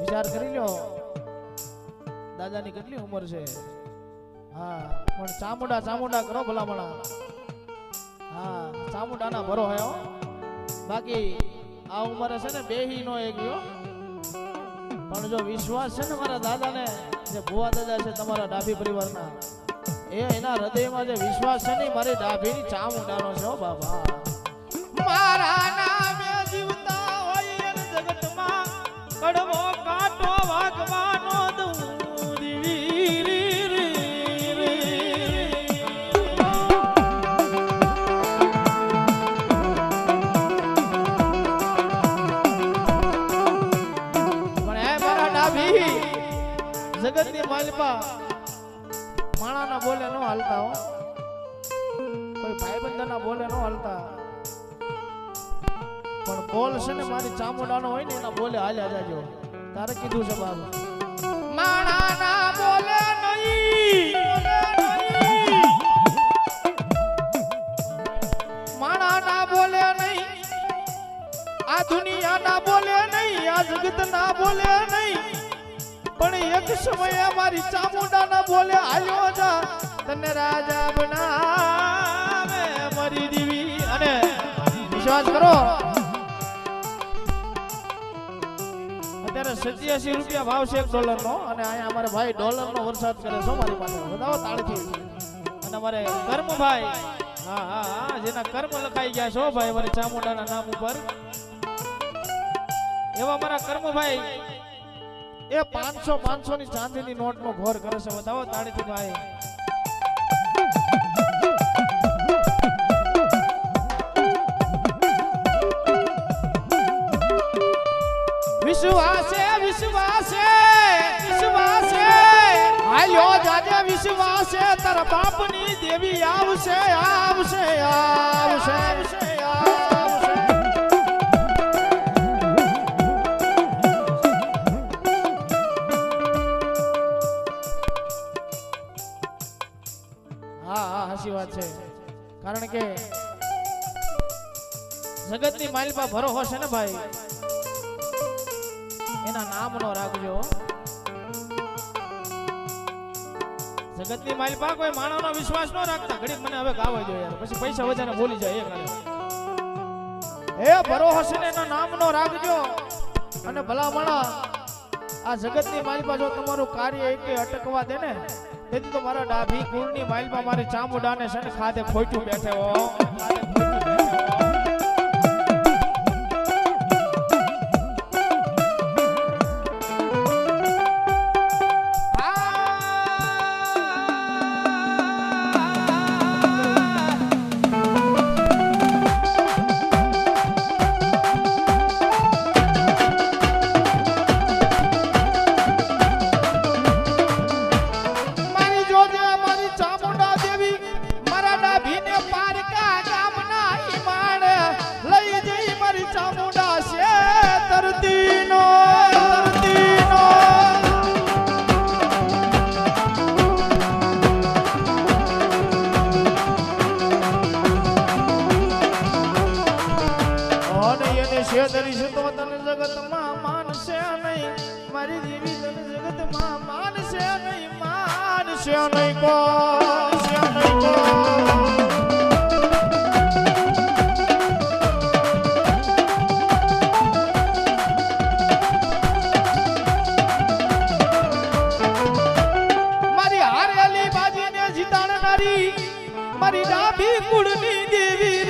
વિચાર કરી લ્યો. દાદાની કેટલી ઉંમર છે? હા, પણ ચામુંડા ચામુંડા કરો ભલામણા. હા, ચામુંડાના ભરો હે હો. બાકી આ ઉંમરે છે ને બેહી નો એક ગયો. પણ જો વિશ્વાસ છે ને મારા દાદાને, જે ભુવા દાદા છે તમારા ડાભી પરિવારના, એ એના હૃદયમાં જે વિશ્વાસ છે ને મારી ડાભીની ચામુંડાનો છે હો બાબા માલિપા માણાના બોલે નો હાલતા હો. કોઈ ભાઈબંધના બોલે નો હાલતા. પણ બોલ છે ને મારી ચામુંડાનો હોય ને એના બોલે હાલ્યા જાજો. તારે કીધું છે બાબા માણાના બોલે નહીં. માણાના બોલે નહીં. આ દુનિયાના બોલે નહીં. આ જગતના બોલે નહીં. પણ એક સમયે મારી ચામુંડાના બોલે હાલ્યો જા. તને રાજા બનાવે મારી દીવી અને વિશ્વાસ કરો. અત્યારે સત્યાસી રૂપિયા ભાવ છે એક ડોલર નો અને અહીંયા અમારે ભાઈ ડોલર નો વરસાદ કરે છે મારી પાસે. બતાવો, તાળથી. અને અમારે કર્મભાઈ, હા હા હા, જેના કર્મ લખાઈ ગયા છો ભાઈ, અમારી ચામુંડાના નામ ઉપર. એવા મારા કર્મભાઈ એ પાંચસો પાંચસો ની ચાંદીની નોટ નો ઘોર કરે છે. બતાવો તાળીથી ભાઈ. વિશ્વાસે વિશ્વાસે વિશ્વાસે. હાલ્યો જાજે વિશ્વાસે. તારા બાપની દેવી આવશે આવશે આવશે આવશે. વાત છે. કારણ કે જગતની માલિપા ભરો હશે ને ભાઈ? એના નામનો રાખજો જગતની માલિપા કોઈ માણસનો વિશ્વાસ ન રાખતા. ઘડીક મને હવે ગાવા દો યાર. પછી પૈસા વધારે બોલી જાય એ કરે એ ભરો હશે ને એના નામનો રાખજો અને ભલા મણા આ જગતની માલિપા જો તમારું કાર્ય એક અટકવા દે ને તેથી તો મારા ડાભી કુળની માઇલમાં મારી ચામુડાને છે ખોટું ખાધે ખોટું બેઠે હો. શેતરી છે તો તને જગતમાં માનશે નહીં. મારી દેવી તને જગતમાં માનશે નહીં માનશે નહીં કો મારી ડાભી કુળની દેવી